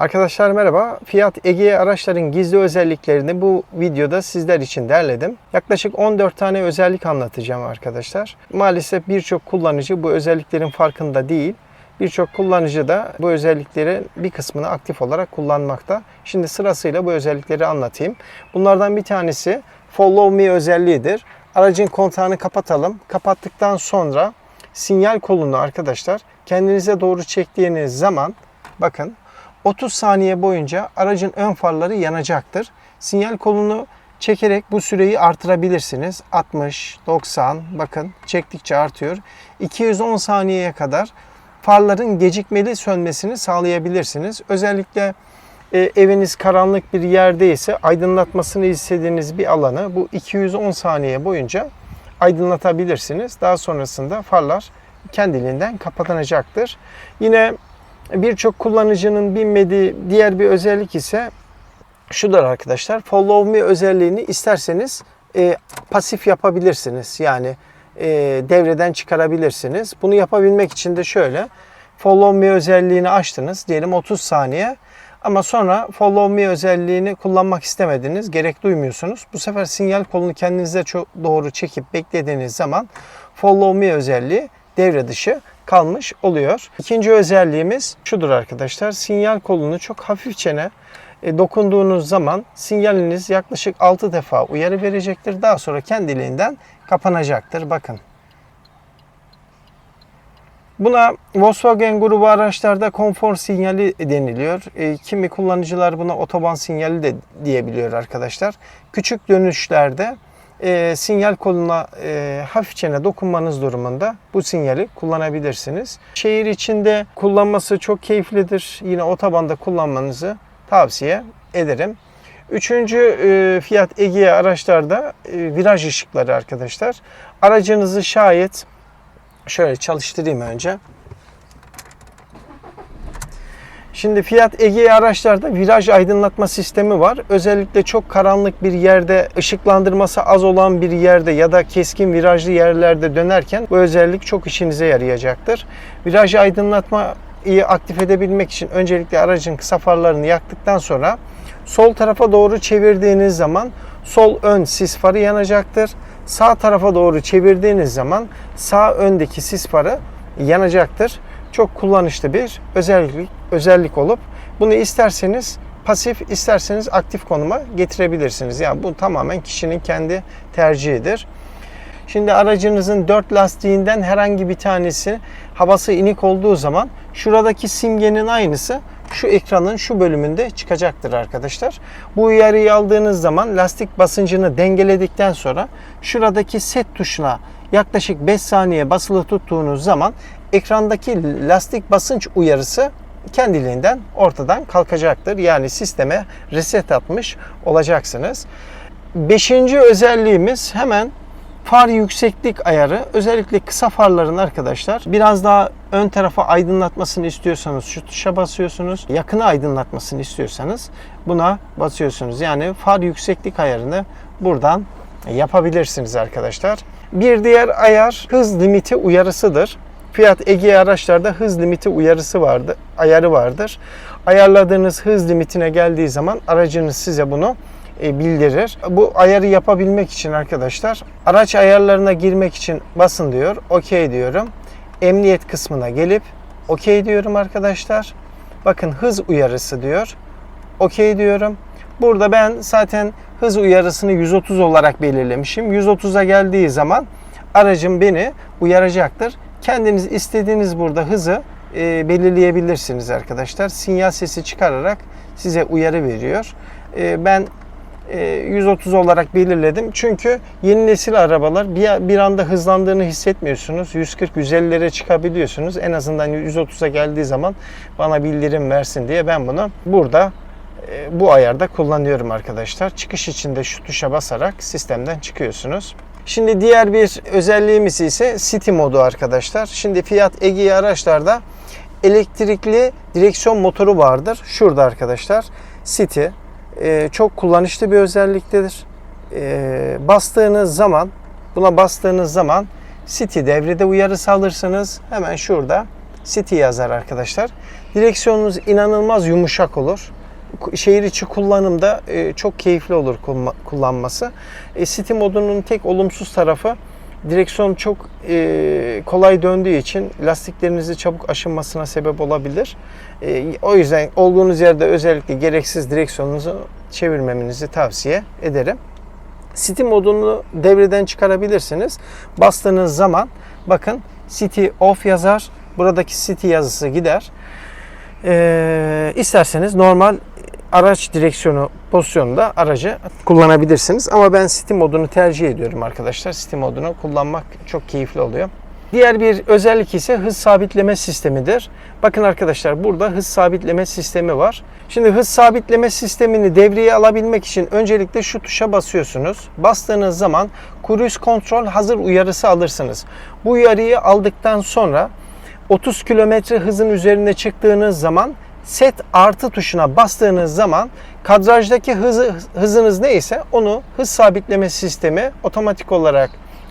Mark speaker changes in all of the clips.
Speaker 1: Arkadaşlar merhaba. Fiat Egea araçların gizli özelliklerini bu videoda sizler için derledim. Yaklaşık 14 tane özellik anlatacağım arkadaşlar. Maalesef birçok kullanıcı bu özelliklerin farkında değil. Birçok kullanıcı da bu özelliklerin bir kısmını aktif olarak kullanmakta. Şimdi sırasıyla bu özellikleri anlatayım. Bunlardan bir tanesi Follow Me özelliğidir. Aracın kontağını kapatalım. Kapattıktan sonra sinyal kolunu arkadaşlar kendinize doğru çektiğiniz zaman bakın 30 saniye boyunca aracın ön farları yanacaktır. Sinyal kolunu çekerek bu süreyi artırabilirsiniz. 60, 90 bakın çektikçe artıyor. 210 saniyeye kadar farların gecikmeli sönmesini sağlayabilirsiniz. Özellikle e, eviniz karanlık bir yerdeyse aydınlatmasını istediğiniz bir alanı bu 210 saniye boyunca aydınlatabilirsiniz. Daha sonrasında farlar kendiliğinden kapanacaktır. Yine birçok kullanıcının bilmediği diğer bir özellik ise şudur arkadaşlar. Follow me özelliğini isterseniz e, pasif yapabilirsiniz. Yani e, devreden çıkarabilirsiniz. Bunu yapabilmek için de şöyle. Follow me özelliğini açtınız. Diyelim 30 saniye. Ama sonra follow me özelliğini kullanmak istemediniz. Gerek duymuyorsunuz. Bu sefer sinyal kolunu kendinize çok doğru çekip beklediğiniz zaman follow me özelliği devre dışı kalmış oluyor. İkinci özelliğimiz şudur arkadaşlar. Sinyal kolunu çok hafifçene e, dokunduğunuz zaman sinyaliniz yaklaşık 6 defa uyarı verecektir. Daha sonra kendiliğinden kapanacaktır. Bakın. Buna Volkswagen grubu araçlarda konfor sinyali deniliyor. E, kimi kullanıcılar buna otoban sinyali de diyebiliyor arkadaşlar. Küçük dönüşlerde e, sinyal koluna e, hafifçene dokunmanız durumunda bu sinyali kullanabilirsiniz. Şehir içinde kullanması çok keyiflidir. Yine otobanda kullanmanızı tavsiye ederim. Üçüncü e, Fiat Egea araçlarda e, viraj ışıkları arkadaşlar. Aracınızı şayet şöyle çalıştırayım önce. Şimdi Fiat Egea araçlarda viraj aydınlatma sistemi var. Özellikle çok karanlık bir yerde, ışıklandırması az olan bir yerde ya da keskin virajlı yerlerde dönerken bu özellik çok işinize yarayacaktır. Viraj aydınlatmayı aktif edebilmek için öncelikle aracın kısa farlarını yaktıktan sonra sol tarafa doğru çevirdiğiniz zaman sol ön sis farı yanacaktır. Sağ tarafa doğru çevirdiğiniz zaman sağ öndeki sis farı yanacaktır çok kullanışlı bir özellik özellik olup bunu isterseniz pasif isterseniz aktif konuma getirebilirsiniz. Yani bu tamamen kişinin kendi tercihidir. Şimdi aracınızın dört lastiğinden herhangi bir tanesi havası inik olduğu zaman şuradaki simgenin aynısı şu ekranın şu bölümünde çıkacaktır arkadaşlar. Bu uyarıyı aldığınız zaman lastik basıncını dengeledikten sonra şuradaki set tuşuna yaklaşık 5 saniye basılı tuttuğunuz zaman ekrandaki lastik basınç uyarısı kendiliğinden ortadan kalkacaktır. Yani sisteme reset atmış olacaksınız. Beşinci özelliğimiz hemen far yükseklik ayarı. Özellikle kısa farların arkadaşlar biraz daha ön tarafa aydınlatmasını istiyorsanız şu tuşa basıyorsunuz. Yakını aydınlatmasını istiyorsanız buna basıyorsunuz. Yani far yükseklik ayarını buradan yapabilirsiniz arkadaşlar. Bir diğer ayar hız limiti uyarısıdır. Fiat Egea araçlarda hız limiti uyarısı vardı, ayarı vardır. Ayarladığınız hız limitine geldiği zaman aracınız size bunu e, bildirir. Bu ayarı yapabilmek için arkadaşlar araç ayarlarına girmek için basın diyor. OK diyorum. Emniyet kısmına gelip OK diyorum arkadaşlar. Bakın hız uyarısı diyor. OK diyorum. Burada ben zaten hız uyarısını 130 olarak belirlemişim. 130'a geldiği zaman aracım beni uyaracaktır. Kendiniz istediğiniz burada hızı e, belirleyebilirsiniz arkadaşlar. Sinyal sesi çıkararak size uyarı veriyor. E, ben e, 130 olarak belirledim. Çünkü yeni nesil arabalar bir, bir anda hızlandığını hissetmiyorsunuz. 140-150'lere çıkabiliyorsunuz. En azından 130'a geldiği zaman bana bildirim versin diye ben bunu burada bu ayarda kullanıyorum arkadaşlar. Çıkış için de şu tuşa basarak sistemden çıkıyorsunuz. Şimdi diğer bir özelliğimiz ise City modu arkadaşlar. Şimdi Fiat Egea araçlarda elektrikli direksiyon motoru vardır. Şurada arkadaşlar. City e, çok kullanışlı bir özelliktedir. E, bastığınız zaman buna bastığınız zaman City devrede uyarısı alırsınız. Hemen şurada City yazar arkadaşlar. Direksiyonunuz inanılmaz yumuşak olur. Şehir içi kullanımda e, çok keyifli olur kullanması. E, City modunun tek olumsuz tarafı direksiyon çok e, kolay döndüğü için lastiklerinizi çabuk aşınmasına sebep olabilir. E, o yüzden olduğunuz yerde özellikle gereksiz direksiyonunuzu çevirmemenizi tavsiye ederim. City modunu devreden çıkarabilirsiniz. Bastığınız zaman bakın City off yazar. Buradaki City yazısı gider. Ee, isterseniz normal araç direksiyonu pozisyonunda aracı kullanabilirsiniz. Ama ben City modunu tercih ediyorum arkadaşlar. City modunu kullanmak çok keyifli oluyor. Diğer bir özellik ise hız sabitleme sistemidir. Bakın arkadaşlar burada hız sabitleme sistemi var. Şimdi hız sabitleme sistemini devreye alabilmek için öncelikle şu tuşa basıyorsunuz. Bastığınız zaman cruise control hazır uyarısı alırsınız. Bu uyarıyı aldıktan sonra 30 kilometre hızın üzerine çıktığınız zaman set artı tuşuna bastığınız zaman kadrajdaki hızı, hızınız neyse onu hız sabitleme sistemi otomatik olarak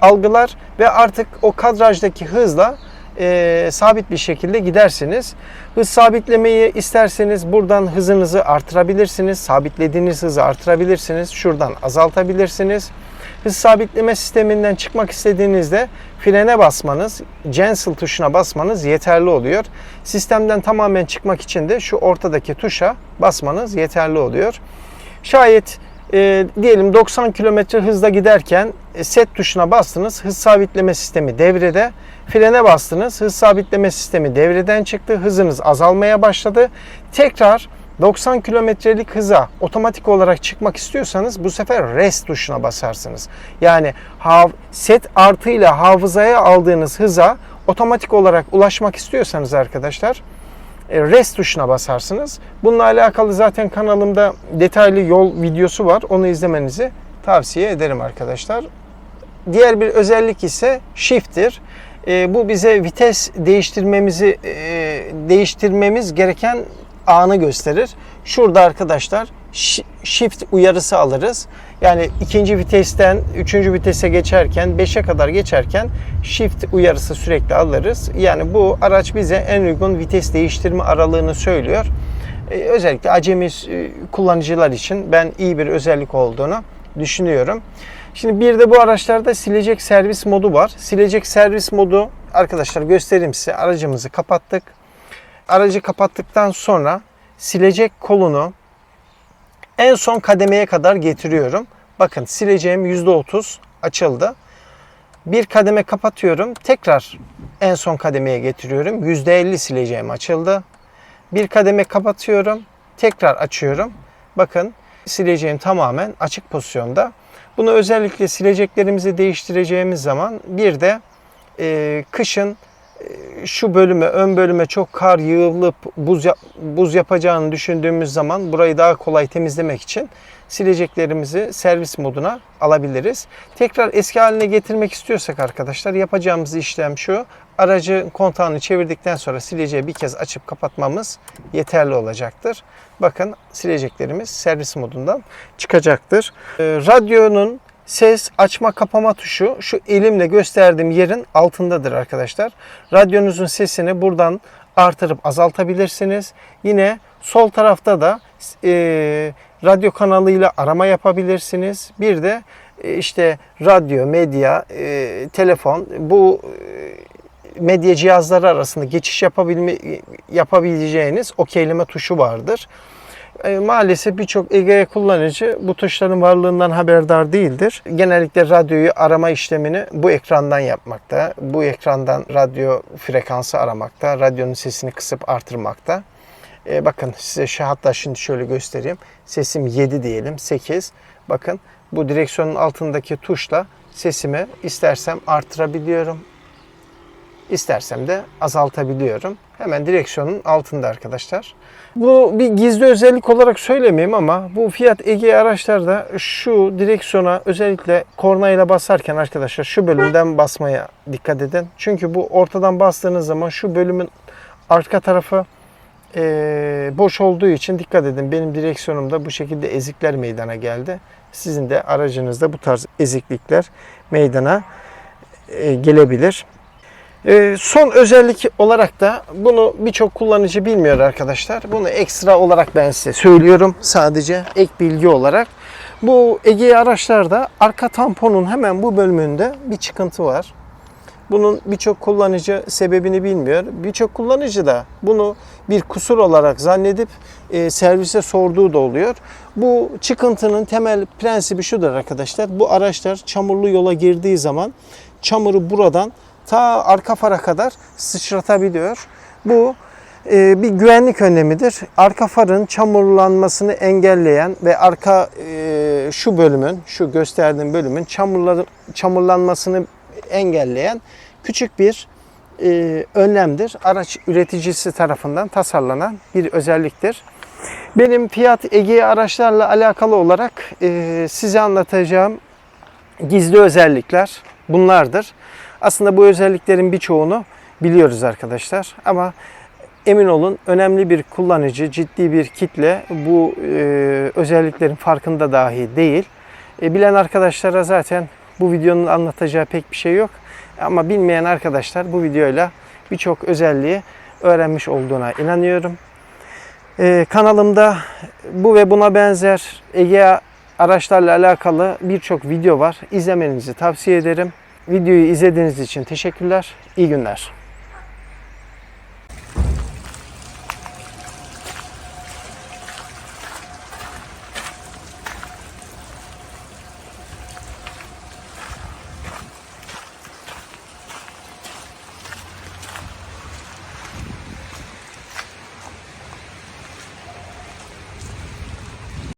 Speaker 1: algılar ve artık o kadrajdaki hızla e, sabit bir şekilde gidersiniz. Hız sabitlemeyi isterseniz buradan hızınızı artırabilirsiniz. Sabitlediğiniz hızı artırabilirsiniz. Şuradan azaltabilirsiniz. Hız sabitleme sisteminden çıkmak istediğinizde frene basmanız, cancel tuşuna basmanız yeterli oluyor. Sistemden tamamen çıkmak için de şu ortadaki tuşa basmanız yeterli oluyor. Şayet e, diyelim 90 km hızla giderken e, set tuşuna bastınız. Hız sabitleme sistemi devrede. Frene bastınız. Hız sabitleme sistemi devreden çıktı. Hızınız azalmaya başladı. Tekrar 90 kilometrelik hıza otomatik olarak çıkmak istiyorsanız bu sefer rest tuşuna basarsınız. Yani set artıyla hafızaya aldığınız hıza otomatik olarak ulaşmak istiyorsanız arkadaşlar e, rest tuşuna basarsınız. Bununla alakalı zaten kanalımda detaylı yol videosu var. Onu izlemenizi tavsiye ederim arkadaşlar. Diğer bir özellik ise shift'tir. E, bu bize vites değiştirmemizi e, değiştirmemiz gereken anı gösterir. Şurada arkadaşlar shift uyarısı alırız. Yani ikinci vitesten üçüncü vitese geçerken 5'e kadar geçerken shift uyarısı sürekli alırız. Yani bu araç bize en uygun vites değiştirme aralığını söylüyor. Ee, özellikle acemi e, kullanıcılar için ben iyi bir özellik olduğunu düşünüyorum. Şimdi bir de bu araçlarda silecek servis modu var. Silecek servis modu arkadaşlar göstereyim size. Aracımızı kapattık. Aracı kapattıktan sonra silecek kolunu en son kademeye kadar getiriyorum. Bakın sileceğim %30 açıldı. Bir kademe kapatıyorum. Tekrar en son kademeye getiriyorum. %50 sileceğim açıldı. Bir kademe kapatıyorum. Tekrar açıyorum. Bakın sileceğim tamamen açık pozisyonda. Bunu özellikle sileceklerimizi değiştireceğimiz zaman bir de e, kışın şu bölüme, ön bölüme çok kar yığılıp buz, buz yapacağını düşündüğümüz zaman burayı daha kolay temizlemek için sileceklerimizi servis moduna alabiliriz. Tekrar eski haline getirmek istiyorsak arkadaşlar yapacağımız işlem şu. Aracı kontağını çevirdikten sonra sileceği bir kez açıp kapatmamız yeterli olacaktır. Bakın sileceklerimiz servis modundan çıkacaktır. Radyonun ses açma kapama tuşu şu elimle gösterdiğim yerin altındadır arkadaşlar. Radyonuzun sesini buradan artırıp azaltabilirsiniz. Yine sol tarafta da e, radyo kanalıyla arama yapabilirsiniz. Bir de e, işte radyo, medya, e, telefon bu e, medya cihazları arasında geçiş yapabilme, yapabileceğiniz okeyleme tuşu vardır. E, maalesef birçok Ege kullanıcı bu tuşların varlığından haberdar değildir. Genellikle radyoyu arama işlemini bu ekrandan yapmakta. Bu ekrandan radyo frekansı aramakta. Radyonun sesini kısıp artırmakta. E, bakın size şu hatta şimdi şöyle göstereyim. Sesim 7 diyelim 8. Bakın bu direksiyonun altındaki tuşla sesimi istersem artırabiliyorum. İstersem de azaltabiliyorum. Hemen direksiyonun altında arkadaşlar. Bu bir gizli özellik olarak söylemeyeyim ama bu Fiat Ege araçlarda şu direksiyona özellikle kornayla basarken arkadaşlar şu bölümden basmaya dikkat edin. Çünkü bu ortadan bastığınız zaman şu bölümün arka tarafı e, boş olduğu için dikkat edin. Benim direksiyonumda bu şekilde ezikler meydana geldi. Sizin de aracınızda bu tarz eziklikler meydana e, gelebilir. Ee, son özellik olarak da bunu birçok kullanıcı bilmiyor arkadaşlar. Bunu ekstra olarak ben size söylüyorum sadece ek bilgi olarak. Bu Ege araçlarda arka tamponun hemen bu bölümünde bir çıkıntı var. Bunun birçok kullanıcı sebebini bilmiyor. Birçok kullanıcı da bunu bir kusur olarak zannedip e, servise sorduğu da oluyor. Bu çıkıntının temel prensibi şudur arkadaşlar. Bu araçlar çamurlu yola girdiği zaman çamuru buradan ta arka fara kadar sıçratabiliyor. Bu e, bir güvenlik önlemidir. Arka farın çamurlanmasını engelleyen ve arka e, şu bölümün, şu gösterdiğim bölümün çamurlar, çamurlanmasını engelleyen küçük bir e, önlemdir. Araç üreticisi tarafından tasarlanan bir özelliktir. Benim Fiat Ege araçlarla alakalı olarak size anlatacağım gizli özellikler bunlardır. Aslında bu özelliklerin birçoğunu biliyoruz arkadaşlar ama emin olun önemli bir kullanıcı, ciddi bir kitle bu e, özelliklerin farkında dahi değil. E, bilen arkadaşlara zaten bu videonun anlatacağı pek bir şey yok. Ama bilmeyen arkadaşlar bu videoyla birçok özelliği öğrenmiş olduğuna inanıyorum. Ee, kanalımda bu ve buna benzer Ege araçlarla alakalı birçok video var. İzlemenizi tavsiye ederim. Videoyu izlediğiniz için teşekkürler. İyi günler.